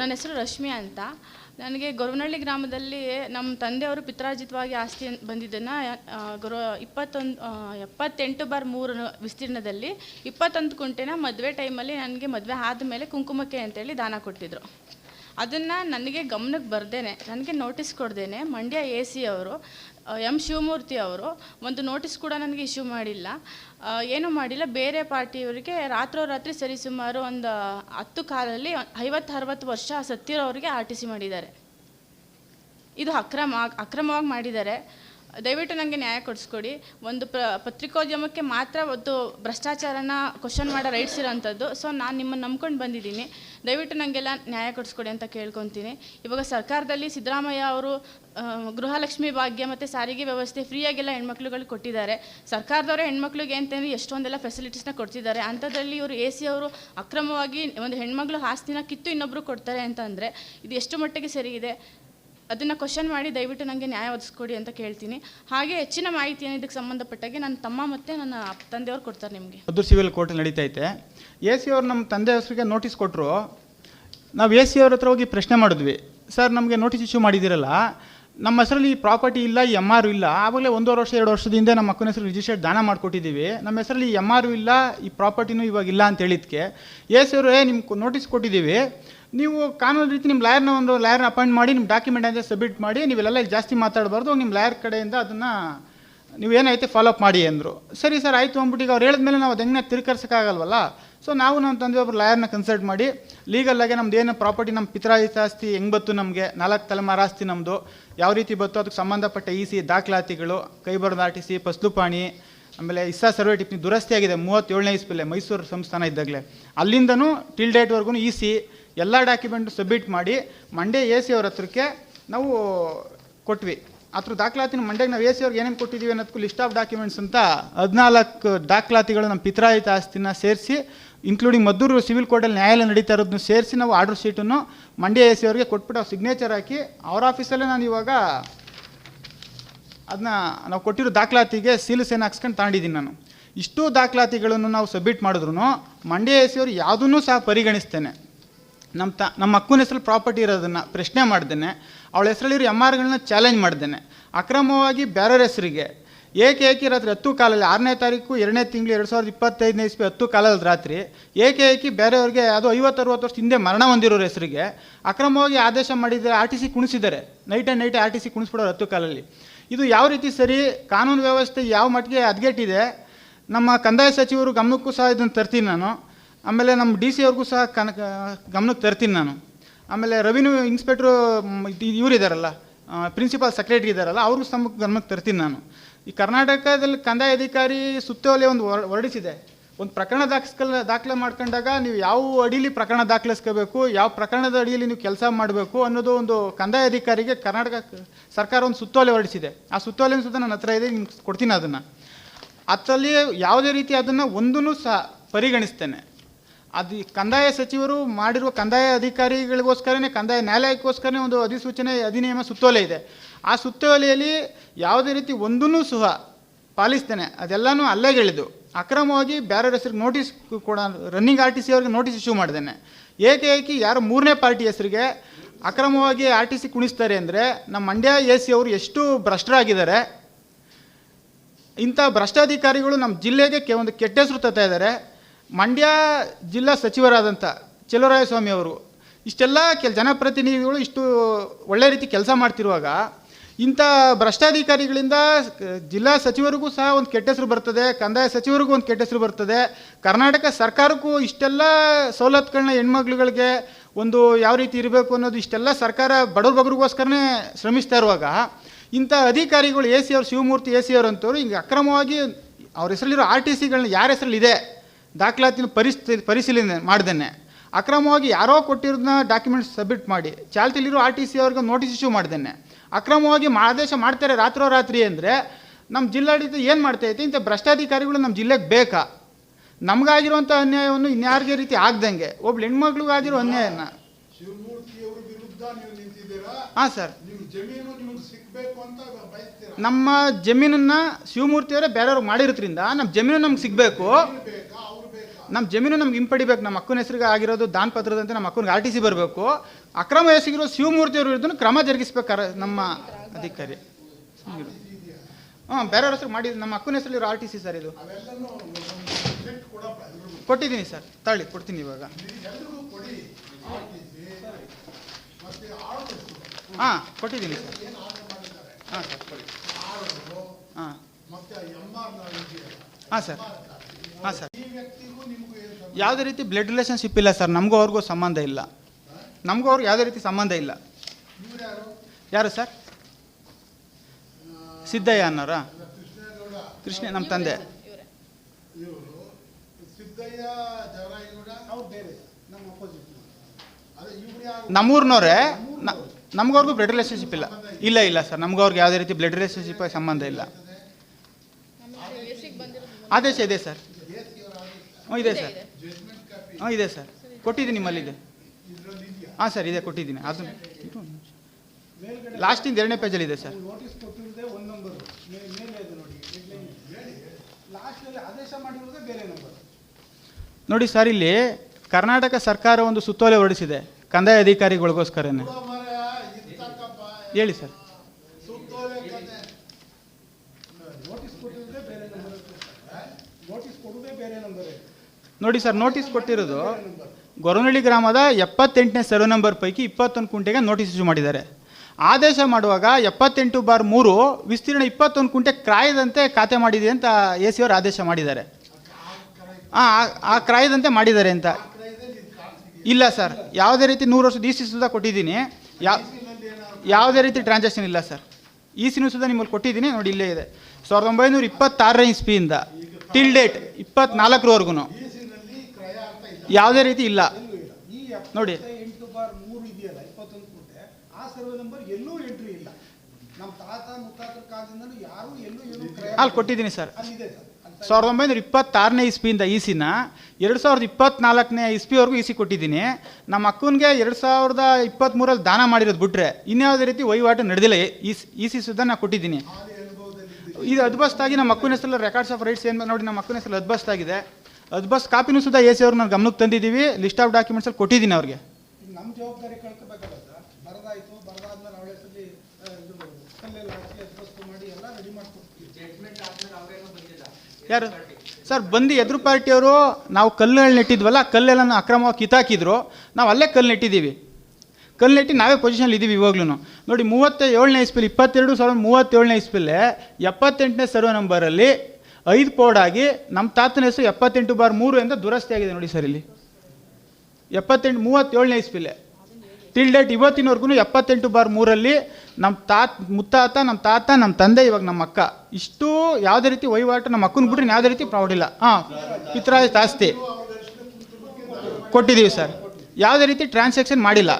ನನ್ನ ಹೆಸರು ರಶ್ಮಿ ಅಂತ. ನನಗೆ ಗೊರವನಹಳ್ಳಿ ಗ್ರಾಮದಲ್ಲಿ ನಮ್ಮ ತಂದೆಯವರು ಪಿತ್ರಾರ್ಜಿತವಾಗಿ ಆಸ್ತಿ ಬಂದಿದ್ದನ್ನು ಗೊರ, ಇಪ್ಪತ್ತೊಂದು ಎಪ್ಪತ್ತೆಂಟು ಬಾರ್ ಮೂರು ವಿಸ್ತೀರ್ಣದಲ್ಲಿ ಇಪ್ಪತ್ತೊಂದು ಕುಂಟೆನ ಮದುವೆ ಟೈಮಲ್ಲಿ ನನಗೆ ಮದುವೆ ಆದಮೇಲೆ ಕುಂಕುಮಕ್ಕೆ ಅಂತೇಳಿ ದಾನ ಕೊಟ್ಟಿದ್ರು. ಅದನ್ನು ನನಗೆ ಗಮನಕ್ಕೆ ಬರ್ದೇನೆ. ನನಗೆ ನೋಟಿಸ್ ಕೊಡ್ದೇನೆ. ಮಂಡ್ಯ ಎ ಸಿ ಅವರು ಎಂ ಶಿವಮೂರ್ತಿ ಅವರು, ಒಂದು ನೋಟಿಸ್ ಕೂಡ ನನಗೆ ಇಶ್ಯೂ ಮಾಡಿಲ್ಲ. ಏನೂ ಮಾಡಿಲ್ಲ. ಬೇರೆ ಪಾರ್ಟಿಯವರಿಗೆ ರಾತ್ರೋರಾತ್ರಿ ಸರಿಸುಮಾರು ಒಂದು ಹತ್ತು ಕಾಲಲ್ಲಿ ಐವತ್ತು, ಅರವತ್ತು ವರ್ಷ ಸತ್ತಿರೋರಿಗೆ ಆರ್ ಟಿ ಸಿ ಮಾಡಿದ್ದಾರೆ. ಇದು ಅಕ್ರಮ, ಅಕ್ರಮವಾಗಿ ಮಾಡಿದ್ದಾರೆ. ದಯವಿಟ್ಟು ನನಗೆ ನ್ಯಾಯ ಕೊಡಿಸ್ಕೊಡಿ. ಒಂದು ಪ್ರ, ಪತ್ರಿಕೋದ್ಯಮಕ್ಕೆ ಮಾತ್ರ ಒಂದು ಭ್ರಷ್ಟಾಚಾರನ ಕ್ವಶನ್ ಮಾಡೋ ರೈಟ್ಸ್ ಇರೋಂಥದ್ದು ಸೊ ನಾನು ನಿಮ್ಮನ್ನು ನಂಬ್ಕೊಂಡು ಬಂದಿದ್ದೀನಿ. ದಯವಿಟ್ಟು ನನಗೆಲ್ಲ ನ್ಯಾಯ ಕೊಡಿಸ್ಕೊಡಿ ಅಂತ ಕೇಳ್ಕೊತೀನಿ. ಇವಾಗ ಸರ್ಕಾರದಲ್ಲಿ ಸಿದ್ದರಾಮಯ್ಯ ಅವರು ಗೃಹಲಕ್ಷ್ಮಿ ಭಾಗ್ಯ ಮತ್ತು ಸಾರಿಗೆ ವ್ಯವಸ್ಥೆ ಫ್ರೀಯಾಗೆಲ್ಲ ಹೆಣ್ಮಕ್ಳುಗಳು ಕೊಟ್ಟಿದ್ದಾರೆ. ಸರ್ಕಾರದವರೇ ಹೆಣ್ಮಕ್ಳಿಗೆ ಅಂತಂದರೆ ಎಷ್ಟೊಂದೆಲ್ಲ ಫೆಸಿಲಿಟೀಸ್ನ ಕೊಡ್ತಿದ್ದಾರೆ. ಅಂಥದ್ರಲ್ಲಿ ಇವರು ಎ ಸಿ ಅವರು ಅಕ್ರಮವಾಗಿ ಒಂದು ಹೆಣ್ಮಕ್ಳು ಆಸ್ತಿನ ಕಿತ್ತು ಇನ್ನೊಬ್ಬರು ಕೊಡ್ತಾರೆ ಅಂತಂದರೆ, ಇದು ಎಷ್ಟು ಮಟ್ಟಿಗೆ ಸರಿ ಇದೆ ಅದನ್ನು ಕ್ವಶನ್ ಮಾಡಿ ದಯವಿಟ್ಟು ನನಗೆ ನ್ಯಾಯ ಒದಗಿಸ್ಕೊಡಿ ಅಂತ ಕೇಳ್ತೀನಿ. ಹಾಗೆ ಹೆಚ್ಚಿನ ಮಾಹಿತಿ ಇದಕ್ಕೆ ಸಂಬಂಧಪಟ್ಟಾಗೆ ನನ್ನ ತಮ್ಮ ಮತ್ತು ನನ್ನ ತಂದೆಯವ್ರು ಕೊಡ್ತಾರೆ ನಿಮಗೆ. ಅದು ಸಿವಿಲ್ ಕೋರ್ಟ್ ನಡೀತೈತೆ. ಎ ಸಿ ಅವ್ರು ನಮ್ಮ ತಂದೆ ಹೆಸರಿಗೆ ನೋಟಿಸ್ ಕೊಟ್ಟರು ನಾವು ಎ ಸಿ ಅವ್ರ ಹತ್ರ ಹೋಗಿ ಪ್ರಶ್ನೆ ಮಾಡಿದ್ವಿ. ಸರ್, ನಮಗೆ ನೋಟಿಸ್ ಇಶ್ಯೂ ಮಾಡಿದ್ದೀರಲ್ಲ. ನಮ್ಮ ಹೆಸರಲ್ಲಿ ಈ ಪ್ರಾಪರ್ಟಿ ಇಲ್ಲ ಈ ಎಂ ಆರು ಇಲ್ಲ. ಆವಾಗಲೇ ಒಂದೂವರೆ ವರ್ಷ, ಎರಡು ವರ್ಷದಿಂದ ನಮ್ಮ ಅಕ್ಕನ ಹೆಸರು ರಿಜಿಸ್ಟರ್ಡ್ ದಾನ ಮಾಡಿಕೊಟ್ಟಿದ್ದೀವಿ. ನಮ್ಮ ಹೆಸರಲ್ಲಿ ಎಂ ಆರು ಇಲ್ಲ, ಈ ಪ್ರಾಪರ್ಟಿನೂ ಇವಾಗ ಇಲ್ಲ ಅಂತ ಹೇಳಿದ್ಕೆ. ಎ ಸಿ ಅವರು, ಏ, ನಿಮ್ಗೆ ನೋಟಿಸ್ ಕೊಟ್ಟಿದ್ದೀವಿ. ನೀವು ಕಾನೂನು ರೀತಿ ನಿಮ್ಮ ಲಾಯರ್ನ ಒಂದು ಲಾಯರ್ನ ಅಪಾಯಿಂಟ್ ಮಾಡಿ, ನಿಮ್ಮ ಡಾಕ್ಯುಮೆಂಟ್ ಅಂದರೆ ಸಬ್ಮಿಟ್ ಮಾಡಿ, ನೀವೆಲ್ಲ ಜಾಸ್ತಿ ಮಾತಾಡಬಾರ್ದು, ನಿಮ್ಮ ಲಾಯರ್ ಕಡೆಯಿಂದ ಅದನ್ನು ನೀವು ಏನೈತೆ ಫಾಲೋ ಅಪ್ ಮಾಡಿ ಅಂದರು ಸರಿ ಸರ್, ಆಯಿತು ಅಂದ್ಬಿಟ್ಟು ಈಗ ಅವ್ರು ಹೇಳಿದ್ಮೇಲೆ ನಾವು ಅದನ್ನ ತಿರ್ಕರ್ಸೋಕ್ಕಾಗಲ್ವಲ್ಲ ಸೊ ನಾವು ನಮ್ಮ ತಂದೆ ಒಬ್ಬರು ಲಾಯರ್ನ ಕನ್ಸಲ್ಟ್ ಮಾಡಿ ಲೀಗಲ್ಲಾಗೆ ನಮ್ದು ಏನು ಪ್ರಾಪರ್ಟಿ ನಮ್ಮ ಪಿತ್ರಾಯಿತ ಆಸ್ತಿ ಹೆಂಗೆ ಬತ್ತು ನಮಗೆ, ನಾಲ್ಕು ತಲೆಮಾರ ಆಸ್ತಿ ನಮ್ಮದು ಯಾವ ರೀತಿ ಬತ್ತು ಅದಕ್ಕೆ ಸಂಬಂಧಪಟ್ಟ ಇ ಸಿ ದಾಖಲಾತಿಗಳು, ಕೈ ಬರೆದ ಆರ್ ಟಿ ಸಿ ಪಸ್ಲುಪಾಣಿ ಆಮೇಲೆ ಇಸ್ಸಾ ಸರ್ವೆ ಟಿಪ್ಪಣಿ ದುರಸ್ತಿ ಆಗಿದೆ ಮೂವತ್ತೇಳನೇ ಇಸ್ಪಿಲೆ ಮೈಸೂರು ಸಂಸ್ಥಾನ ಇದ್ದಾಗಲೇ. ಅಲ್ಲಿಂದನೂ ಟಿಲ್ ಡೇಟ್ವರೆಗೂ ಇ ಸಿ ಎಲ್ಲ ಡಾಕ್ಯುಮೆಂಟ್ ಸಬ್ಮಿಟ್ ಮಾಡಿ ಮಂಡ್ಯ ಎ ಸಿ ಅವ್ರ ಹತ್ರಕ್ಕೆ ನಾವು ಕೊಟ್ವಿ. ಅದ್ರ ದಾಖಲಾತಿನ ಮಂಡ್ಯಾಗ ನಾವು ಎ ಸಿ ಅವ್ರಿಗೆ ಏನೇನು ಕೊಟ್ಟಿದ್ದೀವಿ ಅನ್ನೋದಕ್ಕೂ ಲಿಸ್ಟ್ ಆಫ್ ಡಾಕ್ಯುಮೆಂಟ್ಸ್ ಅಂತ ಹದಿನಾಲ್ಕು ದಾಖಲಾತಿಗಳು ನಮ್ಮ ಪಿತ್ರಾಯಿತ ಆಸ್ತಿನ ಸೇರಿಸಿ ಇನ್ಕ್ಲೂಡಿಂಗ್ ಮದ್ದೂರು ಸಿವಿಲ್ ಕೋರ್ಟಲ್ಲಿ ನ್ಯಾಯಾಲಯ ನಡೀತಾ ಇರೋದನ್ನು ಸೇರಿಸಿ ನಾವು ಆರ್ಡರ್ ಶೀಟನ್ನು ಮಂಡ್ಯ ಎ ಸಿ ಅವ್ರಿಗೆ ಕೊಟ್ಬಿಟ್ಟು ಅವ್ರು ಸಿಗ್ನೇಚರ್ ಹಾಕಿ ಅವ್ರ ಆಫೀಸಲ್ಲೇ ನಾನು ಇವಾಗ ಅದನ್ನ ನಾವು ಕೊಟ್ಟಿರೋ ದಾಖಲಾತಿಗೆ ಸೀಲು ಸೇನೆ ಹಾಕ್ಸ್ಕೊಂಡು ತಗೊಂಡಿದ್ದೀನಿ ನಾನು. ಇಷ್ಟು ದಾಖಲಾತಿಗಳನ್ನು ನಾವು ಸಬ್ಮಿಟ್ ಮಾಡಿದ್ರು ಮಂಡ್ಯ ಎ ಸಿ ಅವರು ಯಾವುದನ್ನೂ ಸಹ ಪರಿಗಣಿಸ್ತೇನೆ. ನಮ್ಮ ತ ನಮ್ಮ ಅಕ್ಕನ ಹೆಸರು ಪ್ರಾಪರ್ಟಿ ಇರೋದನ್ನು ಪ್ರಶ್ನೆ ಮಾಡ್ದೇನೆ. ಅವಳ ಹೆಸರಲ್ಲಿರೋ ಎಂ ಆರ್ಗಳನ್ನ ಚಾಲೆಂಜ್ ಮಾಡ್ದೇನೆ. ಅಕ್ರಮವಾಗಿ ಬೇರೆಯವ್ರ ಹೆಸರಿಗೆ. ಏಕೆ ಏಕಿ ರಾತ್ರಿ ಹತ್ತು ಕಾಲಲ್ಲಿ, ಆರನೇ ತಾರೀಕು, ಎರಡನೇ ತಿಂಗಳು, ಎರಡು ಸಾವಿರದ ಇಪ್ಪತ್ತೈದನೇ ಇಸ್ವಿ ಹತ್ತು ಕಾಲದ ರಾತ್ರಿ, ಏಕೆ ಏಕಿ ಬೇರೆಯವ್ರಿಗೆ ಅದು ಐವತ್ತು, ಅರವತ್ತು ವರ್ಷ ಹಿಂದೆ ಮರಣ ಹೊಂದಿರೋರ ಹೆಸರಿಗೆ, ಅಕ್ರಮವಾಗಿ ಆದೇಶ ಮಾಡಿದರೆ R T C ಕುಣಿಸಿದ್ದಾರೆ. Night and night R T C ಕುಣಿಸ್ಬಿಡೋರು ಹತ್ತು ಕಾಲಲ್ಲಿ. ಇದು ಯಾವ ರೀತಿ ಸರಿ? ಕಾನೂನು ವ್ಯವಸ್ಥೆ ಯಾವ ಮಟ್ಟಿಗೆ ಹದಗೆಟ್ಟಿದೆ ನಮ್ಮ ಕಂದಾಯ ಸಚಿವರು ಗಮನಕ್ಕೂ ಸಹ ಇದನ್ನು ತರ್ತೀನಿ ನಾನು. ಆಮೇಲೆ ನಮ್ಮ ಡಿ ಸಿ ಅವ್ರಿಗೂ ಸಹ ಕನಕ ಗಮನಕ್ಕೆ ತರ್ತೀನಿ ನಾನು. ಆಮೇಲೆ ರೆವಿನ್ಯೂ ಇನ್ಸ್ಪೆಕ್ಟ್ರು ಇವ್ರು ಇದ್ದಾರಲ್ಲ ಪ್ರಿನ್ಸಿಪಾಲ್ ಸೆಕ್ರೆಟ್ರಿ ಇದ್ದಾರಲ್ಲ ಅವ್ರಿಗೂ ಸಮ ಗಮನಕ್ಕೆ ತರ್ತೀನಿ ನಾನು. ಈ ಕರ್ನಾಟಕದಲ್ಲಿ ಕಂದಾಯ ಅಧಿಕಾರಿ ಸುತ್ತೋಲೆ ಒಂದು ಹೊರ- ಹೊರಡಿಸಿದೆ. ಒಂದು ಪ್ರಕರಣ ದಾಖಲ, ದಾಖಲೆ ಮಾಡ್ಕೊಂಡಾಗ ನೀವು ಯಾವ ಅಡಿಲಿ ಪ್ರಕರಣ ದಾಖಲಿಸ್ಕೋಬೇಕು, ಯಾವ ಪ್ರಕರಣದ ಅಡಿಯಲ್ಲಿ ನೀವು ಕೆಲಸ ಮಾಡಬೇಕು ಅನ್ನೋದು ಒಂದು ಕಂದಾಯ ಅಧಿಕಾರಿಗೆ ಕರ್ನಾಟಕ ಸರ್ಕಾರ ಒಂದು ಸುತ್ತೋಲೆ ಹೊರಡಿಸಿದೆ. ಆ ಸುತ್ತೋಲೆ ಸುತ್ತ ನನ್ನ ಹತ್ರ ಇದೆ, ನಿಮ್ಗೆ ಕೊಡ್ತೀನಿ ಅದನ್ನು. ಅದರಲ್ಲಿ ಯಾವುದೇ ರೀತಿ ಅದನ್ನು ಒಂದೂ ಸಹ ಪರಿಗಣಿಸ್ತೇನೆ. ಅದು ಕಂದಾಯ ಸಚಿವರು ಮಾಡಿರುವ ಕಂದಾಯ ಅಧಿಕಾರಿಗಳಿಗೋಸ್ಕರನೇ, ಕಂದಾಯ ನ್ಯಾಯಾಲಯಕ್ಕೋಸ್ಕರನೇ ಒಂದು ಅಧಿಸೂಚನೆ, ಅಧಿನಿಯಮ ಸುತ್ತೋಲೆ ಇದೆ. ಆ ಸುತ್ತೋಲೆಯಲ್ಲಿ ಯಾವುದೇ ರೀತಿ ಒಂದೂ ಸಹ ಪಾಲಿಸ್ತೇನೆ, ಅದೆಲ್ಲನೂ ಅಲ್ಲೆಗೆಳೆದು ಅಕ್ರಮವಾಗಿ ಬೇರೆಯವ್ರ ಹೆಸರಿಗೆ ನೋಟಿಸ್ ಕೂಡ ರನ್ನಿಂಗ್ ಆರ್ ಟಿ ಸಿ ಅವ್ರಿಗೆ ನೋಟಿಸ್ ಇಶ್ಯೂ ಮಾಡಿದ್ದೇನೆ. ಏಕೆ ಏಕೆ ಯಾರು ಮೂರನೇ ಪಾರ್ಟಿ ಹೆಸರಿಗೆ ಅಕ್ರಮವಾಗಿ ಆರ್ ಟಿ ಸಿ ಕುಣಿಸ್ತಾರೆ ಅಂದರೆ ನಮ್ಮ ಮಂಡ್ಯ ಎ ಸಿ ಅವರು ಎಷ್ಟು ಭ್ರಷ್ಟರಾಗಿದ್ದಾರೆ, ಇಂಥ ಭ್ರಷ್ಟಾಧಿಕಾರಿಗಳು ನಮ್ಮ ಜಿಲ್ಲೆಗೆ ಕೆ ಒಂದು ಕೆಟ್ಟ ಹೆಸರು ತರ್ತಾ ಇದ್ದಾರೆ ಮಂಡ್ಯ ಜಿಲ್ಲಾ ಸಚಿವರಾದಂಥ ಚೆಲುವರಾಯಸ್ವಾಮಿ ಅವರು, ಇಷ್ಟೆಲ್ಲ ಕೆಲ, ಜನಪ್ರತಿನಿಧಿಗಳು ಇಷ್ಟು ಒಳ್ಳೆ ರೀತಿ ಕೆಲಸ ಮಾಡ್ತಿರುವಾಗ ಇಂಥ ಭ್ರಷ್ಟಾಧಿಕಾರಿಗಳಿಂದ ಜಿಲ್ಲಾ ಸಚಿವರಿಗೂ ಸಹ ಒಂದು ಕೆಟ್ಟ ಹೆಸರು ಬರ್ತದೆ, ಕಂದಾಯ ಸಚಿವರಿಗೂ ಒಂದು ಕೆಟ್ಟ ಹೆಸರು ಬರ್ತದೆ, ಕರ್ನಾಟಕ ಸರ್ಕಾರಕ್ಕೂ ಇಷ್ಟೆಲ್ಲ ಸವಲತ್ತುಗಳನ್ನ ಹೆಣ್ಮಕ್ಳುಗಳಿಗೆ ಒಂದು ಯಾವ ರೀತಿ ಇರಬೇಕು ಅನ್ನೋದು ಇಷ್ಟೆಲ್ಲ ಸರ್ಕಾರ ಬಡವ್ರ ಬಗ್ರಿಗೋಸ್ಕರನೇ ಶ್ರಮಿಸ್ತಾ ಇರುವಾಗ ಇಂಥ ಅಧಿಕಾರಿಗಳು ಎ ಸಿ ಅವ್ರು, ಶಿವಮೂರ್ತಿ ಎ ಸಿ ಅವ್ರು ಅಂತವ್ರು ಹಿಂಗೆ ಅಕ್ರಮವಾಗಿ ಅವ್ರ ಹೆಸರಲ್ಲಿರೋ ಆರ್ ಟಿ ಸಿಗಳನ್ನ ಯಾರ ಹೆಸರಲ್ಲಿದೆ? ದಾಖಲಾತಿನ ಪರಿಸ್ಥಿತಿ ಪರಿಶೀಲನೆ ಮಾಡ್ದೇನೆ. ಅಕ್ರಮವಾಗಿ ಯಾರೋ ಕೊಟ್ಟಿರೋದನ್ನ ಡಾಕ್ಯುಮೆಂಟ್ಸ್ ಸಬ್ಮಿಟ್ ಮಾಡಿ ಚಾಲ್ತಿಲಿರೋ ಆರ್ ಟಿ ಸಿ ಅವ್ರಿಗೆ ನೋಟಿಸ್ ಇಶ್ಯೂ ಮಾಡ್ದೇನೆ. ಅಕ್ರಮವಾಗಿ ಮಾ- ಆದೇಶ ಮಾಡ್ತಾರೆ ರಾತ್ರೋರಾತ್ರಿ ಅಂದರೆ ನಮ್ಮ ಜಿಲ್ಲಾಡಳಿತ ಏನು ಮಾಡ್ತೈತೆ? ಇಂಥ ಭ್ರಷ್ಟಾಧಿಕಾರಿಗಳು ನಮ್ಮ ಜಿಲ್ಲೆಗೆ ಬೇಕಾ? ನಮಗಾಗಿರುವಂಥ ಅನ್ಯಾಯವನ್ನು ಇನ್ಯಾರಿಗೆ ರೀತಿ ಆಗ್ದಂಗೆ? ಒಬ್ಳು ಹೆಣ್ಮಕ್ಳಿಗಾಗಿರೋ ಅನ್ಯಾಯನ? ಹಾಂ ಸರ್. ನಮ್ಮ ಜಮೀನನ್ನು ಶಿವಮೂರ್ತಿಯವರೇ ಬೇರೆಯವ್ರಿಗೆ ಮಾಡಿರೋದ್ರಿಂದ ನಮ್ಮ ಜಮೀನು ನಮ್ಗೆ ಸಿಗಬೇಕು. ನಮ್ಮ ಜಮೀನು ನಮ್ಗೆ ಹಿಂಪಡಿಬೇಕು. ನಮ್ಮ ಅಕ್ಕನ ಹೆಸರಿಗೆ ಆಗಿರೋದು ದಾನ್ ಪತ್ರದಂತೆ ನಮ್ಮ ಅಕ್ಕನಿಗೆ ಆರ್ ಟಿ ಸಿ ಬರಬೇಕು. ಅಕ್ರಮ ಎಸಗಿರೋ ಶಿವಮೂರ್ತಿ ಅವರು ವಿರುದ್ಧ ಕ್ರಮ ಜರುಗಿಸ್ಬೇಕಾರೆ ನಮ್ಮ ಅಧಿಕಾರಿ. ಹಾಂ ಬೇರೆಯವ್ರ ಹೆಸರು ಮಾಡಿ, ನಮ್ಮ ಅಕ್ಕನ ಹೆಸರಲ್ಲಿರೋ ಆರ್ ಟಿ ಸಿ ಸರ್ ಇದು. ಕೊಟ್ಟಿದ್ದೀನಿ ಸರ್, ತಳ್ಳಿ, ಕೊಡ್ತೀನಿ ಇವಾಗ. ಹಾಂ, ಕೊಟ್ಟಿದ್ದೀನಿ ಸರ್. ಹಾಂ ಸರ್ ಹಾಂ. ಹಾಂ ಸರ್. ಹಾಂ, ಸರ್? ಯಾವುದೇ ರೀತಿ ಬ್ಲಡ್ ರಿಲೇಷನ್ಶಿಪ್ ಇಲ್ಲ, ಸರ್. ನಮಗೂ ಅವ್ರಿಗೂ ಸಂಬಂಧ ಇಲ್ಲ. ನಮಗೂ ಅವ್ರಿಗೆ ಯಾವುದೇ ರೀತಿ ಸಂಬಂಧ ಇಲ್ಲ. ಯಾರು, ಸರ್? ಸಿದ್ದಯ್ಯ ಅನ್ನೋರಾ? ಕೃಷ್ಣ, ನಮ್ಮ ತಂದೆ. ನಮ್ಮೂರಿನವರೇ ನಮಗವ್ರಿಗೂ ಬ್ಲಡ್ ರಿಲೇಷನ್ಶಿಪ್ ಇಲ್ಲ. ಇಲ್ಲ ಇಲ್ಲ, ಸರ್. ನಮ್ಗವ್ರಿಗೆ ಯಾವುದೇ ರೀತಿ ಬ್ಲಡ್ ರಿಲೇಷನ್ಶಿಪ್ ಸಂಬಂಧ ಇಲ್ಲ. ಆದೇಶ ಇದೆ, ಸರ್. ಹ್ಞೂ ಇದೆ ಸರ್. ಹಾಂ ಇದೆ ಸರ್. ಕೊಟ್ಟಿದ್ದೀನಿ ನಿಮ್ಮಲ್ಲಿ ಇದೆ ಇದೆಯಾ ಹಾಂ ಸರ್ ಇದೆ ಕೊಟ್ಟಿದ್ದೀನಿ. ಅದು ಲಾಸ್ಟಿಂದ ಎರಡನೇ ಪೇಜಲ್ಲಿ ಇದೆ ಸರ್. ನೋಡಿ. ಸರ್ ಇಲ್ಲಿ ಕರ್ನಾಟಕ ಸರ್ಕಾರ ಒಂದು ಸುತ್ತೋಲೆ ಹೊರಡಿಸಿದೆ. ಕಂದಾಯ ಅಧಿಕಾರಿಗಳಿಗೋಸ್ಕರನೇ. ಹೇಳಿ ಸರ್ ಸುತ್ತೋಲೆ ಕತೆ ನೋಟಿಸ್ ಕೊಟ್ಟಿರೋದೇ ಬೇರೆ ನಂಬರ್ ನೋಟಿಸ್ ಕೊಡೋದೇ ಬೇರೆ ನಂಬರ್ ನೋಡಿ ಸರ್ ನೋಟಿಸ್ ಕೊಟ್ಟಿರೋದು ಗೊರನಳ್ಳಿ ಗ್ರಾಮದ ಎಪ್ಪತ್ತೆಂಟನೇ ಸರ್ವೆ ನಂಬರ್ ಪೈಕಿ ಇಪ್ಪತ್ತೊಂದು ಕುಂಟೆಗೆ ನೋಟಿಸ್ ಇಶ್ಯೂ ಮಾಡಿದ್ದಾರೆ. ಆದೇಶ ಮಾಡುವಾಗ ಎಪ್ಪತ್ತೆಂಟು ಬಾರ್ ಮೂರು ವಿಸ್ತೀರ್ಣ ಇಪ್ಪತ್ತೊಂದು ಕುಂಟೆ ಕ್ರಾಯದಂತೆ ಖಾತೆ ಮಾಡಿದೆ ಅಂತ ಎ ಸಿ ಅವರು ಆದೇಶ ಮಾಡಿದ್ದಾರೆ. ಹಾಂ ಆ ಕ್ರಾಯದಂತೆ ಮಾಡಿದ್ದಾರೆ ಅಂತ. ಇಲ್ಲ ಸರ್, ಯಾವುದೇ ರೀತಿ ನೂರು ವರ್ಷದ ಈ ಸಿ ಸುಧಾ ಕೊಟ್ಟಿದ್ದೀನಿ. ಯಾವ ಯಾವುದೇ ರೀತಿ ಟ್ರಾನ್ಸಾಕ್ಷನ್ ಇಲ್ಲ ಸರ್. ಈ ಸಿನೂ ಸುಧಾ ನಿಮ್ಮಲ್ಲಿ ಕೊಟ್ಟಿದ್ದೀನಿ, ನೋಡಿ ಇಲ್ಲೇ ಇದೆ. ಸಾವಿರದ ಒಂಬೈನೂರ ಇಪ್ಪತ್ತಾರನೇ ಇಸ್ಪಿಯಿಂದ ಟಿಲ್ ಡೇಟ್ ಇಪ್ಪತ್ನಾಲ್ಕರವರೆಗೂ ಈಸಿನಲ್ಲಿ ಕ್ರಯ ಅಂತ ಇಲ್ಲ ಯಾವುದೇ ರೀತಿ ಇಲ್ಲ. ಈ ನೋಡಿ. ಎಂಟು ಬಾರ್ ಮೂರು ಇದೆಯಲ್ಲ ಇಪ್ಪತ್ತೊಂದು ಕೋಟೆ ಆ ಸರ್ವೆ ನಂಬರ್ ಎಲ್ಲೂ ಎಂಟ್ರಿ ಇಲ್ಲ. ನಮ್ಮ ತಾತ ಮುತ್ತಾತರ ಕಾಲದಿಂದಲೂ ಯಾರು ಎಲ್ಲೂ ಏನು ಕ್ರಯ ಅಲ್ಲಿ ಕೊಟ್ಟಿದ್ದೀನಿ ಸರ್. ಸಾವಿರದ ಒಂಬೈನೂರ ಇಪ್ಪತ್ತಾರನೇ ಇಸ್ಪಿಯಿಂದ ಇ ಸಿನ ಎರಡು ಸಾವಿರದ ಇಪ್ಪತ್ನಾಲ್ಕನೇ ಇಸ್ಪಿವರೆಗೂ ಇ ಸಿ ಕೊಟ್ಟಿದ್ದೀನಿ. ನಮ್ಮ ಅಕ್ಕನಿಗೆ ಎರಡು ಸಾವಿರದ ಇಪ್ಪತ್ತ್ಮೂರಲ್ಲಿ ದಾನ ಮಾಡಿರೋದು ಬಿಟ್ಟರೆ ಇನ್ಯಾವುದೇ ರೀತಿ ವಹಿವಾಟು ನಡೆದಿಲ್ಲ ಈ ಈಸಿ ಸಿ ಸುದ್ದ ನಾನು ಕೊಟ್ಟಿದ್ದೀನಿ. ಇದು ಅದ್ಬಸ್ತಾಗಿ ನಮ್ಮ ಅಕ್ಕನ ಹೆಸರಲ್ಲಿ ರೆಕಾರ್ಡ್ಸ್ ಆಫ್ ರೈಟ್ಸ್ ಏನು ನೋಡಿ ನಮ್ಮ ಅಕ್ಕನ ಹೆಸರಲ್ಲಿ ಅದ್ಬಸ್ತಾಗಿದೆ ಅದ್ಬಸ್ ಕಾಪಿನೂ ಸುಧಾ ಎ ಸಿ ಅವ್ರು ನಾನು ಗಮನಕ್ಕೆ ತಂದಿದ್ದೀವಿ. ಲಿಸ್ಟ್ ಆಫ್ ಡಾಕ್ಯುಮೆಂಟ್ಸಲ್ಲಿ ಕೊಟ್ಟಿದ್ದೀನಿ ಅವ್ರಿಗೆ. ನಮ್ಮ ಜವಾಬ್ದಾರಿ ಕಳ್ಕೊಬೇಕಲ್ಲ ಸರ್ ಬರದಾಯ್ತು ಬರದಾದ್ಮೇಲೆ ಅವಳ ಹೆಸರಲ್ಲಿ ಇದು ಕಲ್ಲೆಲ್ಲ ಹಾಕಿ ಅದ್ಬಸ್ತು ಮಾಡಿ ಎಲ್ಲ ರೆಡಿ ಮಾಡ್ಕೊಡ್ತೀವಿ. ಯಾರು? ಸರ್ ಬಂದು ಎದುರು ಪಾರ್ಟಿಯವರು ನಾವು ಕಲ್ಲುಗಳು ನೆಟ್ಟಿದ್ವಲ್ಲ ಕಲ್ಲೆಲ್ಲ ಅಕ್ರಮವಾಗಿ ಕಿತ್ತಾಕಿದ್ರು. ನಾವು ಅಲ್ಲೇ ಕಲ್ಲು ನೆಟ್ಟಿದ್ದೀವಿ. ಕಲ್ಲು ನೆಟ್ಟಿ ನಾವೇ ಪೊಸಿಷನ್ ಇದ್ದೀವಿ ಇವಾಗ್ಲೂ ನೋಡಿ ಮೂವತ್ತೇಳನೇ ಇಸ್ಪಿಲ್ ಇಪ್ಪತ್ತೆರಡು ಸಾವಿರದ ಮೂವತ್ತೇಳನೇ ಇಸ್ಪಿಲ್ಲೇ ಎಪ್ಪತ್ತೆಂಟನೇ ಸರ್ವೆ ನಂಬರಲ್ಲಿ ಐದು ಆಗಿ ನಮ್ಮ ತಾತನ ಹೆಸರು ಎಪ್ಪತ್ತೆಂಟು ಬಾರ್ ಮೂರು ಅಂತ ದುರಸ್ತಿ ಆಗಿದೆ ನೋಡಿ ಸರ್ ಇಲ್ಲಿ. ಎಪ್ಪತ್ತೆಂಟು, ಮೂವತ್ತೇಳನೇ ಇಸ್ಪಿಲೆ ಟಿಲ್ ಡೇಟ್ ಇವತ್ತಿನವರೆಗೂ ಎಪ್ಪತ್ತೆಂಟು ಬಾರ್ ಮೂರಲ್ಲಿ ನಮ್ಮ ತಾತ, ಮುತ್ತಾತ ನಮ್ಮ ತಾತ ನಮ್ಮ ತಂದೆ, ಇವಾಗ ನಮ್ಮ ಅಕ್ಕ. ಇಷ್ಟು ಯಾವುದೇ ರೀತಿ ವಹಿವಾಟು ನಮ್ಮ ಅಕ್ಕನ ಬಿಟ್ರೆ ಯಾವುದೇ ರೀತಿ ಪ್ರೌಡ್ ಇಲ್ಲ. ಹಾಂ ಪಿತ್ರಾಯ ಆಸ್ತಿ ಕೊಟ್ಟಿದ್ದೀವಿ ಸರ್. ಯಾವುದೇ ರೀತಿ ಟ್ರಾನ್ಸಾಕ್ಷನ್ ಮಾಡಿಲ್ಲ.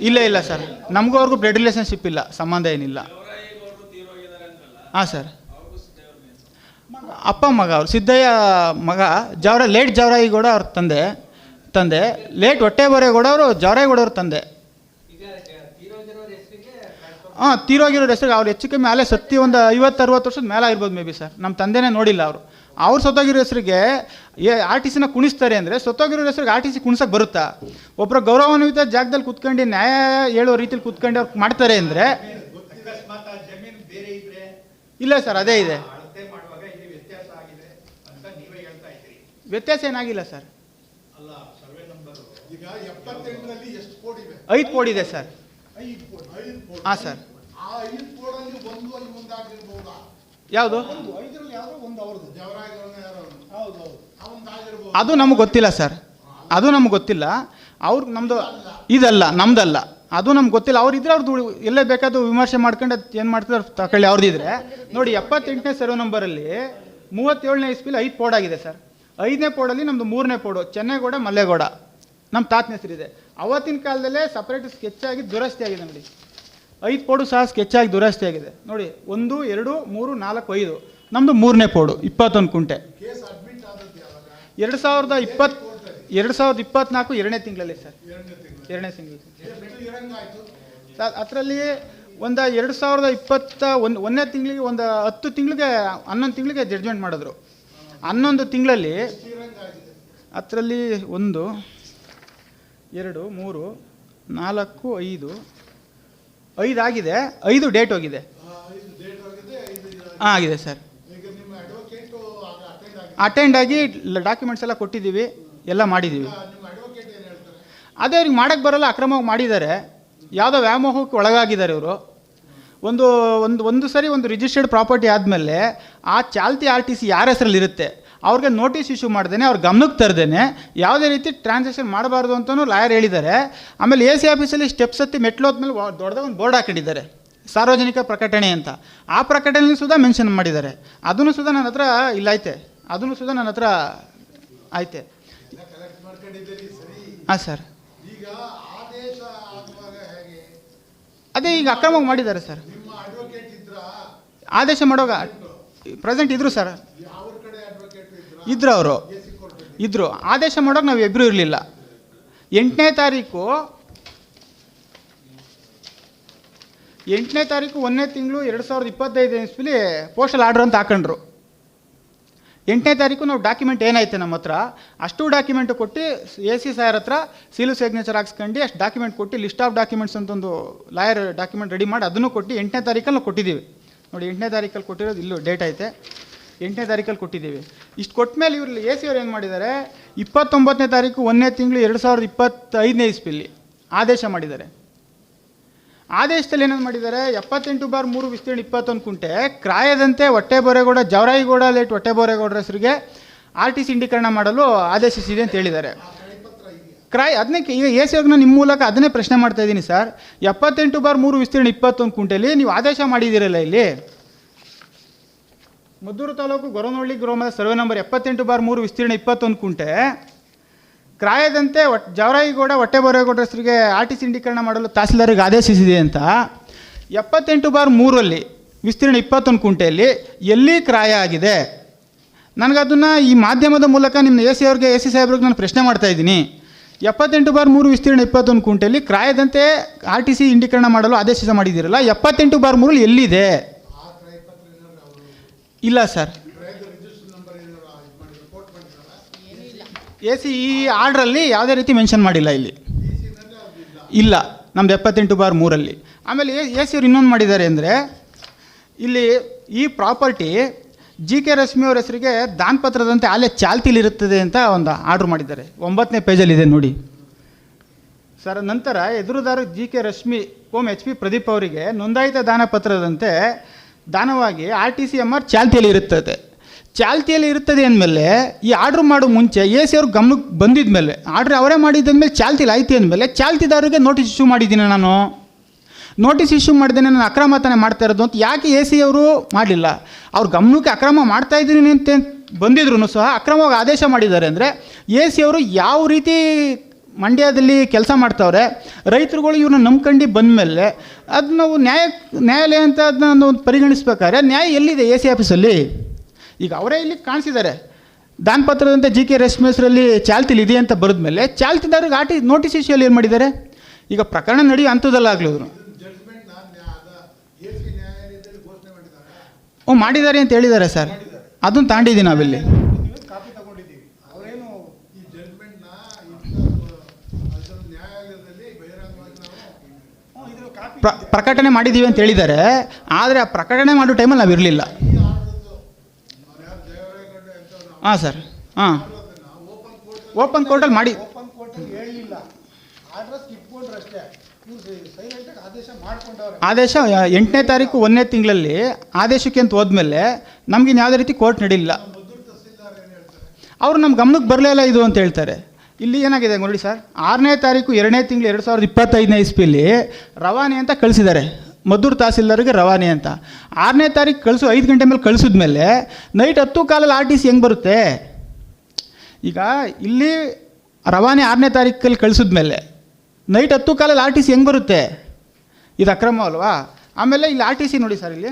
ಇಲ್ಲ ಇಲ್ಲ ಸರ್. ನಮಗೂ ಅವ್ರಿಗೂ ಬ್ಲಡ್ ರಿಲೇಷನ್ಶಿಪ್ ಇಲ್ಲ. ಸಂಬಂಧ ಏನಿಲ್ಲ. ಹಾಂ ಸರ್. ಅಪ್ಪ ಮಗ ಅವರು, ಸಿದ್ದಯ್ಯ ಮಗ, ಜವರ ಲೇಟ್ ಜವರಾಯಿಗೌಡ ಅವ್ರ ತಂದೆ ತಂದೆ ಲೇಟ್ ಹೊಟ್ಟೆಬರೇಗೌಡ ಅವರು ಜವರಾಯಿಗೌಡ ಅವ್ರ ತಂದೆ. ಹಾಂ ತೀರೋಗಿರೋ ಹೆಸರು ಅವ್ರು ಹೆಚ್ಚು ಕಮ್ಮಿ ಅಲ್ಲೇ ಸತ್ತಿ ಒಂದು ಐವತ್ತು, ಅರವತ್ತು ವರ್ಷದ ಮೇಲೆ ಆಗಿರ್ಬೋದು ಮೇ ಬಿ ಸರ್ ನಮ್ಮ ತಂದೆನೇ ನೋಡಿಲ್ಲ ಅವರು. ಅವ್ರು ಸತ್ತೋಗಿರೋ ಹೆಸರಿಗೆ ಏ ಆರ್ ಟಿ ಸಿನ ಕುಣಿಸ್ತಾರೆ ಅಂದರೆ ಸತ್ತೋಗಿರೋ ಹೆಸರಿಗೆ ಆರ್ ಟಿ ಸಿ ಕುಣಿಸೋಕೆ ಬರುತ್ತಾ? ಒಬ್ಬರು ಗೌರವಾನ್ವಿತ ಜಾಗದಲ್ಲಿ ಕುತ್ಕೊಂಡು ನ್ಯಾಯ ಹೇಳೋ ರೀತಿಲಿ ಕುತ್ಕೊಂಡು ಅವ್ರು ಮಾಡ್ತಾರೆ ಅಂದರೆ ಅಕಸ್ಮಾತ್ ಆ ಜಮೀನು ಬೇರೆ ಇದ್ರೆ ಇಲ್ಲ ಸರ್ ಅದೇ ಇದೆ. ವ್ಯತ್ಯಾಸ ಆಗಿದೆ ಅಂತ ನೀವೇ ಹೇಳ್ತಾ ಇದ್ದೀರಿ. ವ್ಯತ್ಯಾಸ ಏನಾಗಿಲ್ಲ ಸರ್. ಅಲ್ಲ ಸರ್ವೆ ನಂಬರು. ಈಗ ಎಪ್ಪತ್ತೆಂಟರಲ್ಲಿ ಎಷ್ಟು ಕೋಡ್ ಇವೆ? ಐದು ಕೋಡ್ ಇದೆ ಸರ್. ಹಾಂ ಸರ್. ಯಾವುದು? ಅದು ನಮಗೆ ಗೊತ್ತಿಲ್ಲ ಸರ್. ಅದು ನಮ್ಗೆ ಗೊತ್ತಿಲ್ಲ. ಅವ್ರಿಗೆ ನಮ್ಮದು ಇದಲ್ಲ ನಮ್ದಲ್ಲ. ಅದು ನಮ್ಗೆ ಗೊತ್ತಿಲ್ಲ. ಅವ್ರು ಇದ್ರೆ ಅವ್ರದ್ದು ಎಲ್ಲೇ ಬೇಕಾದ್ರೂ ವಿಮರ್ಶೆ ಮಾಡ್ಕೊಂಡು ಏನು ಮಾಡ್ತಾರೆ ತಗೊಳ್ಳಿ ಅವ್ರದ್ದಿದ್ರೆ ನೋಡಿ, ಎಪ್ಪತ್ತೆಂಟನೇ ಸರ್ವೆ ನಂಬರಲ್ಲಿ ಮೂವತ್ತೇಳನೇ ಇಸ್ಪಿಲಿ ಐದು ಪೋಡ್ ಆಗಿದೆ ಸರ್. ಐದನೇ ಪೋಡಲ್ಲಿ ನಮ್ಮದು ಮೂರನೇ ಪೋಡು, ಚೆನ್ನೇಗೌಡ, ಮಲ್ಲೇಗೌಡ. ನಮ್ಮ ತಾತನ ಹೆಸರಿದೆ. ಅವತ್ತಿನ ಕಾಲದಲ್ಲೇ ಸಪ್ರೇಟ್ ಸ್ಕೆಚ್ ಆಗಿ ದುರಸ್ತಿ ಆಗಿದೆ ನೋಡಿ. ಐದು ಪೋಡು ಸಹ ಸ್ಕೆಚ್ ಆಗಿ ದುರಸ್ತಿ ಆಗಿದೆ. ನೋಡಿ, ಒಂದು, ಎರಡು, ಮೂರು, ನಾಲ್ಕು, ಐದು. ನಮ್ಮದು ಮೂರನೇ ಪೋಡು, ಇಪ್ಪತ್ತೊಂದು ಕುಂಟೆ. ಎರಡು ಸಾವಿರದ ಇಪ್ಪತ್ತು ಎರಡು ಸಾವಿರದ ಇಪ್ಪತ್ನಾಲ್ಕು ಎರಡನೇ ತಿಂಗಳಲ್ಲಿ ಸರ್. ಎರಡನೇ ಸಿಂಗಲ್ ಸರ್, ಅದರಲ್ಲಿ ಒಂದು ಎರಡು ಸಾವಿರದ ಇಪ್ಪತ್ತ ಒಂದು, ಒಂದನೇ ತಿಂಗಳಿಗೆ ಒಂದು ಹತ್ತು ತಿಂಗಳಿಗೆ, ಹನ್ನೊಂದು ತಿಂಗಳಿಗೆ ಜಡ್ಜ್ಮೆಂಟ್ ಮಾಡಿದ್ರು. ಹನ್ನೊಂದು ತಿಂಗಳಲ್ಲಿ ಅದರಲ್ಲಿ ಒಂದು, ಎರಡು, ಮೂರು, ನಾಲ್ಕು, ಐದು ಐದು ಆಗಿದೆ, ಐದು ಡೇಟ್ ಹೋಗಿದೆ. ಹಾಂ, ಆಗಿದೆ ಸರ್. ಅಟೆಂಡ್ ಆಗಿ ಡಾಕ್ಯುಮೆಂಟ್ಸ್ ಎಲ್ಲ ಕೊಟ್ಟಿದ್ದೀವಿ, ಎಲ್ಲ ಮಾಡಿದ್ದೀವಿ ಈಗ ನಿಮ್ಮ ಅಡ್ವೊಕೇಟ್ ಏನು ಹೇಳ್ತಾರೆ ಅದೇ ಅವ್ರಿಗೆ ಮಾಡೋಕ್ಕೆ ಬರಲ್ಲ ಅಕ್ರಮವಾಗಿ ಮಾಡಿದ್ದಾರೆ. ಯಾವುದೋ ವ್ಯಾಮೋಹಕ್ಕೆ ಒಳಗಾಗಿದ್ದಾರೆ ಇವರು. ಒಂದು ಒಂದು ಒಂದು ಸರಿ ಒಂದು ರಿಜಿಸ್ಟರ್ಡ್ ಪ್ರಾಪರ್ಟಿ ಆದಮೇಲೆ ಆ ಚಾಲ್ತಿ ಆರ್ ಟಿ ಸಿ ಯಾರ ಹೆಸರಲ್ಲಿ ಇರುತ್ತೆ? ಅವ್ರಿಗೆ ನೋಟಿಸ್ ಇಶ್ಯೂ ಮಾಡ್ದೇನೆ ಅವ್ರ ಗಮನಕ್ಕೆ ತರ್ದೇನೆ ಯಾವುದೇ ರೀತಿ ಟ್ರಾನ್ಸಾಕ್ಷನ್ ಮಾಡಬಾರ್ದು ಅಂತಲೂ ಲಾಯರ್ ಹೇಳಿದ್ದಾರೆ. ಆಮೇಲೆ ಎ ಸಿ ಆಫೀಸಲ್ಲಿ ಸ್ಟೆಪ್ಸ್ ಹತ್ತಿ ಮೆಟ್ಲೋದ್ಮೇಲೆ ದೊಡ್ಡದಾಗ ಒಂದು ಬೋರ್ಡ್ ಹಾಕಿಟ್ಟಿದ್ದಾರೆ ಸಾರ್ವಜನಿಕ ಪ್ರಕಟಣೆ ಅಂತ. ಆ ಪ್ರಕಟಣೆಯಲ್ಲಿ ಸುಧಾ ಮೆನ್ಷನ್ ಮಾಡಿದ್ದಾರೆ. ಅದನ್ನು ಸುದ ನನ್ನ ಹತ್ರ ಇಲ್ಲೈತೆ ಅದನ್ನು ಸುಧಾ ನನ್ನ ಹತ್ರ ಆಯ್ತೆ ಹಾಂ ಸರ್. ಅದೇ ಈಗ ಅಕ್ರಮವಾಗಿ ಮಾಡಿದ್ದಾರೆ ಸರ್. ಆದೇಶ ಮಾಡೋಗ ಪ್ರೆಸೆಂಟ್ ಇದ್ರು ಸರ್. ಇದ್ರ? ಅವರು. ಇದ್ರು. ಆದೇಶ ಮಾಡೋಕೆ ನಾವು ಇಬ್ಬರು ಇರಲಿಲ್ಲ. ಎಂಟನೇ ತಾರೀಕು ಎಂಟನೇ ತಾರೀಕು ಒಂದನೇ ತಿಂಗಳು ಎರಡು ಸಾವಿರದ ಇಪ್ಪತ್ತೈದು ಇಸ್ವಿಲಿ ಪೋಸ್ಟಲ್ ಆರ್ಡ್ರ್ ಅಂತ ಹಾಕೊಂಡ್ರು. ಎಂಟನೇ ತಾರೀಕು ನಾವು ಡಾಕ್ಯುಮೆಂಟ್ ಏನಾಯ್ತು ನಮ್ಮ ಹತ್ರ? ಅಷ್ಟು ಡಾಕ್ಯುಮೆಂಟ್ ಕೊಟ್ಟು ಎ ಸಿ ಸಾಯರ್ ಹತ್ರ ಸೀಲು ಸಿಗ್ನೇಚರ್ ಹಾಕ್ಸ್ಕೊಂಡು ಅಷ್ಟು ಡಾಕ್ಯುಮೆಂಟ್ ಕೊಟ್ಟು ಲಿಸ್ಟ್ ಆಫ್ ಡಾಕ್ಯುಮೆಂಟ್ಸ್ ಅಂತ ಒಂದು ಲಾಯರ್ ಡಾಕ್ಯುಮೆಂಟ್ ರೆಡಿ ಮಾಡಿ ಅದನ್ನು ಕೊಟ್ಟು ಎಂಟನೇ ತಾರೀಕಲ್ಲಿ ಕೊಟ್ಟಿದ್ದೀವಿ. ನೋಡಿ, ಎಂಟನೇ ತಾರೀಕಲ್ಲಿ ಕೊಟ್ಟಿರೋದು ಇಲ್ಲೂ ಡೇಟ್ ಐತೆ. ಎಂಟನೇ ತಾರೀಕಲ್ಲಿ ಕೊಟ್ಟಿದ್ದೀವಿ. ಇಷ್ಟು ಕೊಟ್ಟ ಮೇಲೆ ಇವರು ಎ ಸಿ ಅವ್ರು ಏನು ಮಾಡಿದ್ದಾರೆ? ಇಪ್ಪತ್ತೊಂಬತ್ತನೇ ತಾರೀಕು ಒಂದನೇ ತಿಂಗಳು ಎರಡು ಸಾವಿರದ ಇಪ್ಪತ್ತೈದನೇ ಇಸ್ಪಿಲ್ಲಿ ಆದೇಶ ಮಾಡಿದ್ದಾರೆ. ಆದೇಶದಲ್ಲಿ ಏನೇನು ಮಾಡಿದ್ದಾರೆ? ಎಪ್ಪತ್ತೆಂಟು ಬಾರ್ ಮೂರು ವಿಸ್ತೀರ್ಣ ಇಪ್ಪತ್ತೊಂದು ಕುಂಟೆ. ಕ್ರಾಯದಂತೆ ಹೊಟ್ಟೆಬೋರೇಗೌಡ, ಜವರಾಯಿಗೌಡ, ಲೇಟ್ ಹೊಟ್ಟೆಬೋರೇಗೌಡರ ಹೆಸರಿಗೆ ಆರ್ ಟಿ ಸಿಂಡೀಕರಣ ಮಾಡಲು ಆದೇಶಿಸಿದೆ ಅಂತ ಹೇಳಿದ್ದಾರೆ. ಕ್ರಾಯ್ ಅದನ್ನೇ ಈಗ ಎ ಸಿ ಅವ್ರನ್ನ ನಿಮ್ಮ ಮೂಲಕ ಅದನ್ನೇ ಪ್ರಶ್ನೆ ಮಾಡ್ತಾ ಇದ್ದೀನಿ ಸರ್. ಎಪ್ಪತ್ತೆಂಟು ಬಾರ್ ಮೂರು ವಿಸ್ತೀರ್ಣ ಇಪ್ಪತ್ತೊಂದು ಕುಂಟೆಯಲ್ಲಿ ನೀವು ಆದೇಶ ಮಾಡಿದ್ದೀರಲ್ಲ ಇಲ್ಲಿ? ಮದ್ದೂರು ತಾಲೂಕು ಗೊರವನಹಳ್ಳಿ ಗ್ರಾಮದ ಸರ್ವೆ ನಂಬರ್ ಎಪ್ಪತ್ತೆಂಟು ಬಾರ್ ಮೂರು ವಿಸ್ತೀರ್ಣ ಇಪ್ಪತ್ತೊಂದು ಕುಂಟೆ. ಕ್ರಾಯದಂತೆ ಒಟ್ ಜವರಾಯಿಗೌಡ, ಹೊಟ್ಟೆಬೋರೇಗೌಡ ಹೆಸರಿಗೆ ಆರ್ ಟಿ ಸಿ ಇಂಡೀಕರಣ ಮಾಡಲು ತಹಸೀಲ್ದಾರಿಗೆ ಆದೇಶಿಸಿದೆ ಅಂತ. ಎಪ್ಪತ್ತೆಂಟು ಬಾರ್ ಮೂರಲ್ಲಿ ವಿಸ್ತೀರ್ಣ ಇಪ್ಪತ್ತೊಂದು ಕುಂಟೆಯಲ್ಲಿ ಎಲ್ಲಿ ಕ್ರಾಯ ಆಗಿದೆ? ನನಗದನ್ನು ಈ ಮಾಧ್ಯಮದ ಮೂಲಕ ನಿಮ್ಮ ಎ ಸಿ ಅವ್ರಿಗೆ, ಎ ಸಿ ಸಾಹೇಬ್ರಿಗೆ ನಾನು ಪ್ರಶ್ನೆ ಮಾಡ್ತಾ ಇದ್ದೀನಿ. ಎಪ್ಪತ್ತೆಂಟು ಬಾರ್ ಮೂರು, ವಿಸ್ತೀರ್ಣ ಇಪ್ಪತ್ತೊಂದು ಕುಂಟೆಯಲ್ಲಿ ಕ್ರಾಯದಂತೆ ಆರ್ ಟಿ ಸಿ ಇಂಡೀಕರಣ ಮಾಡಲು ಆದೇಶಿಸ ಮಾಡಿದ್ದೀರಲ್ಲ, ಎಪ್ಪತ್ತೆಂಟು ಬಾರ್ ಮೂರಲ್ಲಿ ಎಲ್ಲಿದೆ? ಇಲ್ಲ, ಸರ್. ಎ ಸಿ ಈ ಆರ್ಡ್ರಲ್ಲಿ ಯಾವುದೇ ರೀತಿ ಮೆನ್ಷನ್ ಮಾಡಿಲ್ಲ ಇಲ್ಲಿ. ಇಲ್ಲ ನಮ್ಮದು ಎಪ್ಪತ್ತೆಂಟು ಬಾರ್ ಮೂರಲ್ಲಿ. ಆಮೇಲೆ ಎ ಸಿ ಅವ್ರು ಇನ್ನೊಂದು ಮಾಡಿದ್ದಾರೆ ಅಂದರೆ, ಇಲ್ಲಿ ಈ ಪ್ರಾಪರ್ಟಿ ಜಿ ಕೆ ರಶ್ಮಿ ಅವ್ರ ಹೆಸರಿಗೆ ದಾನಪತ್ರದಂತೆ ಅಲ್ಲೇ ಚಾಲ್ತಿಲಿರುತ್ತದೆ ಅಂತ ಒಂದು ಆರ್ಡ್ರ್ ಮಾಡಿದ್ದಾರೆ. ಒಂಬತ್ತನೇ ಪೇಜಲ್ಲಿದೆ ನೋಡಿ. ಸರ್, ನಂತರ ಎದುರುದಾರ ಜಿ ಕೆ ರಶ್ಮಿ, ಓಂ ಎಚ್ ಪಿ ಪ್ರದೀಪ್ ಅವರಿಗೆ ನೋಂದಾಯಿತ ದಾನಪತ್ರದಂತೆ ದಾನವಾಗಿ R T C M R ಚಾಲ್ತಿಯಲ್ಲಿ ಇರುತ್ತದೆ ಚಾಲ್ತಿಯಲ್ಲಿ ಇರ್ತದೆ ಅಂದಮೇಲೆ ಈ ಆರ್ಡ್ರ್ ಮಾಡೋ ಮುಂಚೆ ಎ ಸಿ ಅವ್ರ ಗಮನಕ್ಕೆ ಬಂದಿದ್ದ ಮೇಲೆ ಆರ್ಡ್ರ್ ಅವರೇ ಮಾಡಿದ್ದಂದಮೇಲೆ ಚಾಲ್ತಿಲಿ ಆಯ್ತು ಅಂದಮೇಲೆ ಚಾಲ್ತಿದಾರರಿಗೆ ನೋಟಿಸ್ ಇಶ್ಯೂ ಮಾಡಿದ್ದೀನಿ ನಾನು. ನೋಟಿಸ್ ಇಶ್ಯೂ ಮಾಡ್ದೇನೆ ನಾನು ಅಕ್ರಮ ತಾನೇ ಮಾಡ್ತಾ ಇರೋದು ಅಂತ ಯಾಕೆ ಎ ಸಿ ಅವರು ಮಾಡಲಿಲ್ಲ ಅವ್ರ ಗಮನಕ್ಕೆ ಅಕ್ರಮ ಮಾಡ್ತಾ ಇದ್ದೀನಿ ಅಂತ ಬಂದಿದ್ರು ಸಹ ಅಕ್ರಮವಾಗಿ ಆದೇಶ ಮಾಡಿದ್ದಾರೆ ಅಂದರೆ ಎ ಸಿ ಅವರು ಯಾವ ರೀತಿ ಮಂಡ್ಯದಲ್ಲಿ ಕೆಲಸ ಮಾಡ್ತಾವ್ರೆ, ರೈತರುಗಳು ಇವ್ರನ್ನ ನಂಬ್ಕೊಂಡು ಬಂದಮೇಲೆ ಅದು ನಾವು ನ್ಯಾಯ, ನ್ಯಾಯಾಲಯ ಅಂತ ಅದನ್ನ ಒಂದು ಪರಿಗಣಿಸ್ಬೇಕಾದ್ರೆ ನ್ಯಾಯ ಎಲ್ಲಿದೆ ಎ ಸಿ ಆಫೀಸಲ್ಲಿ? ಈಗ ಅವರೇ ಇಲ್ಲಿ ಕಾಣಿಸಿದ್ದಾರೆ. ದಾನಪತ್ರದಂತೆ ಜಿ ಕೆ ರೇಷ್ಮೇಶ್ವರಲ್ಲಿ ಚಾಲ್ತಿಲಿ ಇದೆ ಅಂತ ಬರೆದ ಮೇಲೆ ಚಾಲ್ತಿದಾರಿಗೆ ಆಟಿ ನೋಟಿಸ್ ಇಶ್ಯೂಲ್ಲಿ ಏನು ಮಾಡಿದ್ದಾರೆ? ಈಗ ಪ್ರಕರಣ ನಡೆಯೋ ಅಂಥದ್ದಲ್ಲಾಗ್ಲಿದ್ರು ಓ, ಮಾಡಿದ್ದಾರೆ ಅಂತ ಹೇಳಿದ್ದಾರೆ ಸರ್. ಅದನ್ನು ತಾಂಡಿದ್ದೀವಿ ನಾವಿಲ್ಲಿ. ಪ್ರ, ಪ್ರಕಟಣೆ ಮಾಡಿದ್ದೀವಿ ಅಂತ ಹೇಳಿದ್ದಾರೆ. ಆದರೆ ಆ ಪ್ರಕಟಣೆ ಮಾಡೋ ಟೈಮಲ್ಲಿ ನಾವು ಇರಲಿಲ್ಲ ಈ ಆರ್ಡರ್ದು ಅವ್ರು ಯಾರು ದೇವರಾಯಗೌಡ ಅಂತ ಹಾಂ ಸರ್. ಹಾಂ. ಓಪನ್ ಕೋರ್ಟ್ ಓಪನ್ ಕೋರ್ಟಲ್ಲಿ ಮಾಡಿ ಓಪನ್ ಕೋರ್ಟಲ್ಲಿ ಹೇಳಲಿಲ್ಲ ಅಷ್ಟೇ ಆದೇಶ ಎಂಟನೇ ತಾರೀಕು ಒಂದನೇ ತಿಂಗಳಲ್ಲಿ ಆದೇಶಕ್ಕೆ ಅಂತ ಹೋದ್ಮೇಲೆ ನಮ್ಗಿನ್ ಯಾವುದೇ ರೀತಿ ಕೋರ್ಟ್ ನಡೀಲಿಲ್ಲ ಅವರು ನಮ್ಮ ಗಮನಕ್ಕೆ ಬರಲೇ ಇಲ್ಲ ಇದು ಅಂತ ಹೇಳ್ತಾರೆ. ಇಲ್ಲಿ ಏನಾಗಿದೆ ನೋಡಿ ಸರ್ ಆರನೇ ತಾರೀಕು ಎರಡನೇ ತಿಂಗಳು ಎರಡು ಸಾವಿರದ ಇಪ್ಪತ್ತೈದನೇ ಇಸ್ಪಿಲಿ ರವಾನೆ ಅಂತ ಕಳಿಸಿದ್ದಾರೆ. ಮದ್ದೂರು ತಹಸೀಲ್ದಾರ್ಗೆ ರವಾನೆ ಅಂತ. ಆರನೇ ತಾರೀಕು ಕಳಿಸು, ಐದು ಗಂಟೆ ಮೇಲೆ ಕಳಿಸಿದ್ಮೇಲೆ ನೈಟ್ ಹತ್ತು ಕಾಲಲ್ಲಿ ಆರ್ ಟಿ ಸಿ ಹೆಂಗೆ ಬರುತ್ತೆ? ಈಗ ಇಲ್ಲಿ ರವಾನೆ ಆರನೇ ತಾರೀಕಲ್ಲಿ ಕಳಿಸಿದ್ಮೇಲೆ ನೈಟ್ ಹತ್ತು ಕಾಲಲ್ಲಿ ಆರ್ ಟಿ ಸಿ ಹೆಂಗೆ ಬರುತ್ತೆ? ಇದು ಅಕ್ರಮ ಅಲ್ವಾ? ಆಮೇಲೆ ಇಲ್ಲಿ ಆರ್ ಟಿ ಸಿ ನೋಡಿ ಸರ್ ಇಲ್ಲಿ.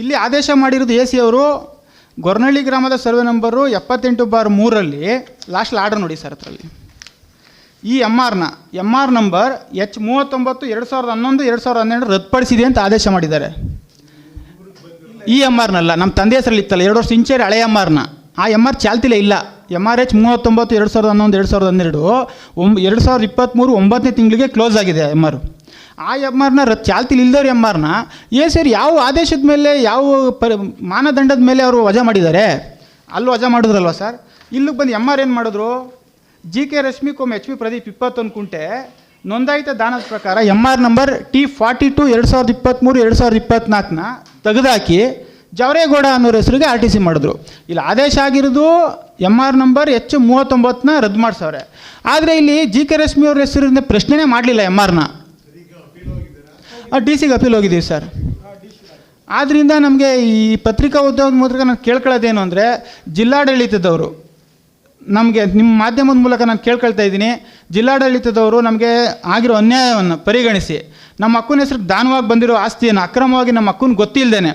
ಇಲ್ಲಿ ಆದೇಶ ಮಾಡಿರೋದು ಎ ಸಿ ಅವರು ಗೊರ್ನಳ್ಳಿ ಗ್ರಾಮದ ಸರ್ವೆ ನಂಬರು ಎಪ್ಪತ್ತೆಂಟು ಬಾರ್ ಮೂರಲ್ಲಿ ಲಾಸ್ಟ್ ಆರ್ಡರ್ ನೋಡಿ ಸರ್ ಅದರಲ್ಲಿ. ಈ ಎಂ ಆರ್ನ ಎಂ ಆರ್ ನಂಬರ್ ಎಚ್ ಮೂವತ್ತೊಂಬತ್ತು ಎರಡು ಸಾವಿರದ ಹನ್ನೊಂದು, ಎರಡು ಸಾವಿರದ ಹನ್ನೆರಡು ರದ್ದುಪಡಿಸಿದೆ ಅಂತ ಆದೇಶ ಮಾಡಿದ್ದಾರೆ. ಈ ಎಂ ಆರ್ನಲ್ಲ ನಮ್ಮ ತಂದೆ ಹೆಸರಲ್ಲಿ ಇತ್ತಲ್ಲ ಎರಡು ವರ್ಷ ಇಂಚೇರಿ ಹಳೆ ಎಂ ಆರ್ನ ಆ ಎಂ ಆರ್ ಚಾಲ್ತಿಲೇ ಇಲ್ಲ. ಎಂ ಆರ್ ಎಚ್ ಮೂವತ್ತೊಂಬತ್ತು ಎರಡು ಸಾವಿರದ ಹನ್ನೊಂದು, ಎರಡು ಸಾವಿರದ ಹನ್ನೆರಡು, ಒಂಬ, ಎರಡು ಸಾವಿರದ ಇಪ್ಪತ್ತ್ಮೂರು ಒಂಬತ್ತನೇ ತಿಂಗಳಿಗೆ ಕ್ಲೋಸ್ ಆಗಿದೆ ಎಂ ಆರ್ ಆ ಎಂ ಆರ್ನ ರ, ಚಾಲ್ತಿಲಿ ಇಲ್ದವ್ರು ಎಂ ಆರ್ನ ಏ ಸರ್ ಯಾವ ಆದೇಶದ ಮೇಲೆ, ಯಾವ ಪರಿ ಮಾನದಂಡದ ಮೇಲೆ ಅವರು ವಜಾ ಮಾಡಿದ್ದಾರೆ? ಅಲ್ಲೂ ವಜಾ ಮಾಡಿದ್ರಲ್ವ ಸರ್? ಇಲ್ಲಿಗೆ ಬಂದು ಎಂ ಆರ್ ಏನು ಮಾಡಿದ್ರು? ಜಿ ಕೆ ರಶ್ಮಿ ಕೊಮ್ ಎಚ್ ಪಿ ಪ್ರದೀಪ್ ಇಪ್ಪತ್ತೊಂದು ಕುಂಟೆ. ನೋಂದಾಯಿತ ದಾನದ ಪ್ರಕಾರ M R number T forty two ಎರಡು ಸಾವಿರದ ಇಪ್ಪತ್ತ್ಮೂರು ಎರಡು ಸಾವಿರದ ಇಪ್ಪತ್ತ್ನಾಲ್ಕನ್ನ ತೆಗೆದಾಕಿ ಜವರೇಗೌಡ ಅನ್ನೋರ ಹೆಸರಿಗೆ ಆರ್ ಟಿ ಸಿ ಮಾಡಿದ್ರು. ಇಲ್ಲಿ, ಆದೇಶ ಆಗಿರೋದು ಎಂ ಆರ್ ನಂಬರ್ ಎಚ್ ಮೂವತ್ತೊಂಬತ್ತನ್ನ ರದ್ದು ಮಾಡಿಸವ್ರೆ. ಆದರೆ ಇಲ್ಲಿ ಜಿ ಕೆ ರಶ್ಮಿ ಅವ್ರ ಹೆಸರಿಂದ ಪ್ರಶ್ನೆನೇ ಮಾಡಲಿಲ್ಲ ಎಂ ಆರ್ನ ಡಿ ಸಿಗೆ ಅಪೀಲ್ ಹೋಗಿದ್ದೀವಿ ಸರ್. ಆದ್ದರಿಂದ ನಮಗೆ ಈ ಪತ್ರಿಕಾ ಉದ್ಯೋಗದ ಮೂಲಕ ನಾನು ಕೇಳ್ಕೊಳ್ಳೋದೇನು ಅಂದರೆ ಜಿಲ್ಲಾಡಳಿತದವರು ನಮಗೆ ನಿಮ್ಮ ಮಾಧ್ಯಮದ ಮೂಲಕ ನಾನು ಕೇಳ್ಕೊಳ್ತಾ ಇದ್ದೀನಿ. ಜಿಲ್ಲಾಡಳಿತದವರು ನಮಗೆ ಆಗಿರೋ ಅನ್ಯಾಯವನ್ನು ಪರಿಗಣಿಸಿ. ನಮ್ಮ ಅಕ್ಕನ ಹೆಸರು ದಾನವಾಗಿ ಬಂದಿರೋ ಆಸ್ತಿಯನ್ನು ಅಕ್ರಮವಾಗಿ ನಮ್ಮ ಅಕ್ಕನ ಗೊತ್ತಿಲ್ಲದೇನೆ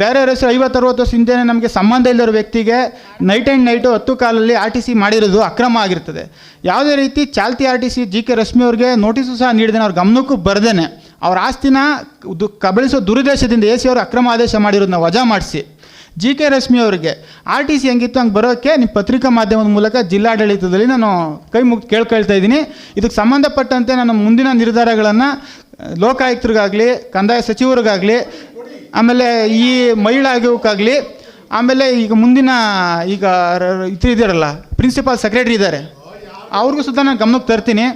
ಬೇರೆಯವ್ರ ಹೆಸರು ಐವತ್ತು ಅರವತ್ತು ವರ್ಷ ಹಿಂದೆನೇ ನಮಗೆ ಸಂಬಂಧ ಇಲ್ಲದಿರೋ ವ್ಯಕ್ತಿಗೆ ನೈಟ್ ಆ್ಯಂಡ್ ನೈಟು ಹತ್ತು ಕಾಲಲ್ಲಿ ಆರ್ ಟಿ ಸಿ ಮಾಡಿರೋದು ಅಕ್ರಮ ಆಗಿರ್ತದೆ. ಯಾವುದೇ ರೀತಿ ಚಾಲ್ತಿ R T C G K Rashmi ಅವ್ರಿಗೆ ನೋಟಿಸು ಸಹ ನೀಡಿದ್ದೇನೆ. ಅವ್ರ ಗಮನಕ್ಕೂ ಬರ್ದೇನೆ. ಅವ್ರ ಆಸ್ತಿನ ಕಬಳಿಸೋ ದುರುದ್ದೇಶದಿಂದ ಎ ಸಿ ಅವರು ಅಕ್ರಮ ಆದೇಶ ಮಾಡಿರೋದನ್ನ ವಜಾ ಮಾಡಿಸಿ. ಜಿ ಕೆ ರಶ್ಮಿ ಅವರಿಗೆ. ಆರ್ ಟಿ ಸಿ ಹೆಂಗಿತ್ತು ಹಂಗೆ ಬರೋಕ್ಕೆ ನಿಮ್ಮ ಪತ್ರಿಕಾ ಮಾಧ್ಯಮದ ಮೂಲಕ ಜಿಲ್ಲಾಡಳಿತದಲ್ಲಿ ನಾನು ಕೈ ಮುಗಿ ಕೇಳ್ಕೊಳ್ತಾ ಇದ್ದೀನಿ. ಇದಕ್ಕೆ ಸಂಬಂಧಪಟ್ಟಂತೆ ನಾನು ಮುಂದಿನ ನಿರ್ಧಾರಗಳನ್ನು, ಲೋಕಾಯುಕ್ತರಿಗಾಗಲಿ, ಕಂದಾಯ ಸಚಿವರಿಗಾಗಲಿ, ಆಮೇಲೆ ಈ ಮಹಿಳಾ ಆಯೋಗಕ್ಕಾಗಲಿ, ಆಮೇಲೆ ಈಗ ಮುಂದಿನ ಈಗ ಇದು ಇದ್ದಾರಲ್ಲ ಪ್ರಿನ್ಸಿಪಾಲ್ ಸೆಕ್ರೆಟ್ರಿ ಇದ್ದಾರೆ ಅವ್ರಿಗೂ ಸುತ್ತ ನಾನು ಗಮನಕ್ಕೆ ತರ್ತೀನಿ.